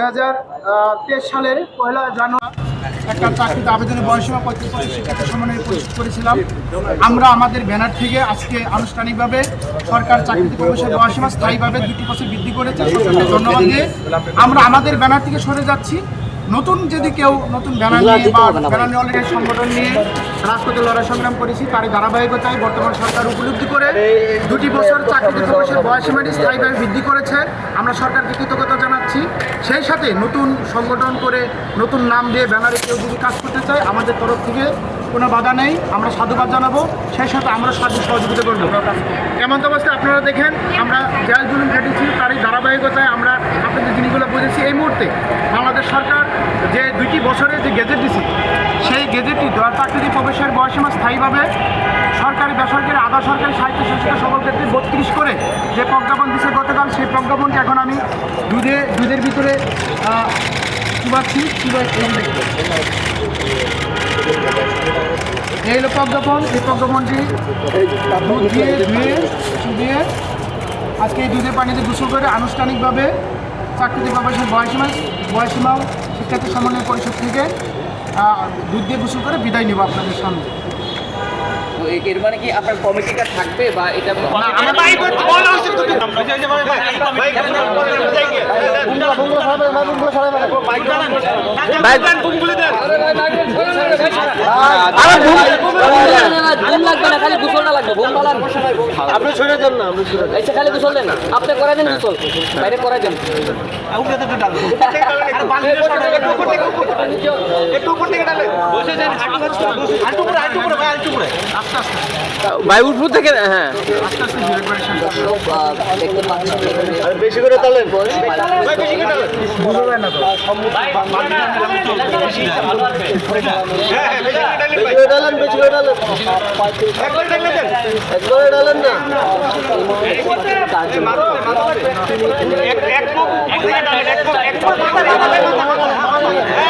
দুই হাজার তেইশ সালের পয়লা জানুয়ারি একটা চাকরিতে আবেদনের বয়সীমা পঁয়ত্রিশ বছর সমন্বয়ে প্রস্তুত করেছিলাম। আমরা আমাদের ব্যানার থেকে আজকে আনুষ্ঠানিকভাবে সরকার চাকরিতে প্রবেশের বয়সীমা স্থায়ীভাবে দুটি বছর বৃদ্ধি করেছে। ধন্যবাদ দিয়ে আমরা আমাদের ব্যানার থেকে সরে যাচ্ছি। নতুন যদি কেউ নতুন ব্যানার নিয়ে বা ব্যানার নিয়ে সংগঠন নিয়ে রাজপথে লড়াই সংগ্রাম করেছি তারই ধারাবাহিকতায় বর্তমান সরকার উপলব্ধি করে দুটি বছর চাকরিতে প্রবেশের বয়সীমাটি স্থায়ীভাবে বৃদ্ধি করেছে। আমরা সরকারকে কৃতজ্ঞতা জানাচ্ছি। সেই সাথে নতুন সংগঠন করে নতুন নাম দিয়ে ব্যানারে কেউ যদি কাজ করতে চায় আমাদের তরফ থেকে কোনো বাধা নেই। আমরা সাধুবাদ জানাব। সেই সাথে আমরা সাহায্য সহযোগিতা করব। এমন অবস্থায় আপনারা দেখেন আমরা জেল জুলুম খেটেছি তারই ধারাবাহিকতায় আমরা আপনাদের জিনিসগুলো বুঝেছি। এই মুহূর্তে বাংলাদেশ সরকার বছরে যে গেজেট দিছে সেই গেজেটটি চাকরি প্রবেশের বয়সীমা স্থায়ীভাবে সরকারি বেসরকারি আধা সরকারি শিক্ষা সকল ক্ষেত্রে বত্রিশ করে যে প্রজ্ঞাপন দিছে গতকাল, সেই প্রজ্ঞাপনকে এখন আমি দুধে, দুধের ভিতরে চুবাচ্ছি এই হলো প্রজ্ঞাপন, এই প্রজ্ঞাপনটি দুধ দিয়ে, ধুয়ে, চুবিয়ে আজকে এই দুধের পানিতে দুশো করে আনুষ্ঠানিকভাবে চাকরিতে প্রবেশের বয়সীমা বয়সীমা শিক্ষার্থী সমন্বয় পরিষদ থেকে দুধ দিয়ে গোসল করে বিদায় নেব আপনাদের সামনে এর মানে কি আপনার কমিটিটা থাকবে বা এটা লাগবে না খালি গোসলটা লাগবে ঘুম বালান আপনি ছড়ে দেন না আপনি ছড়ে এসে খালি গোসল দেন আপনি করাই দেন গোসল বাইরে করাই দেন। বায়ুপুর থেকে হ্যাঁ। আস্তে আস্তে ধীরে করে শেষ দেখতে পাচ্ছেন আর বেশি করে তালেন। বুঝতে পারেন না তো বেশি করে ডালেন বেশি করে ডালেন একবারে ডালেন না ভাই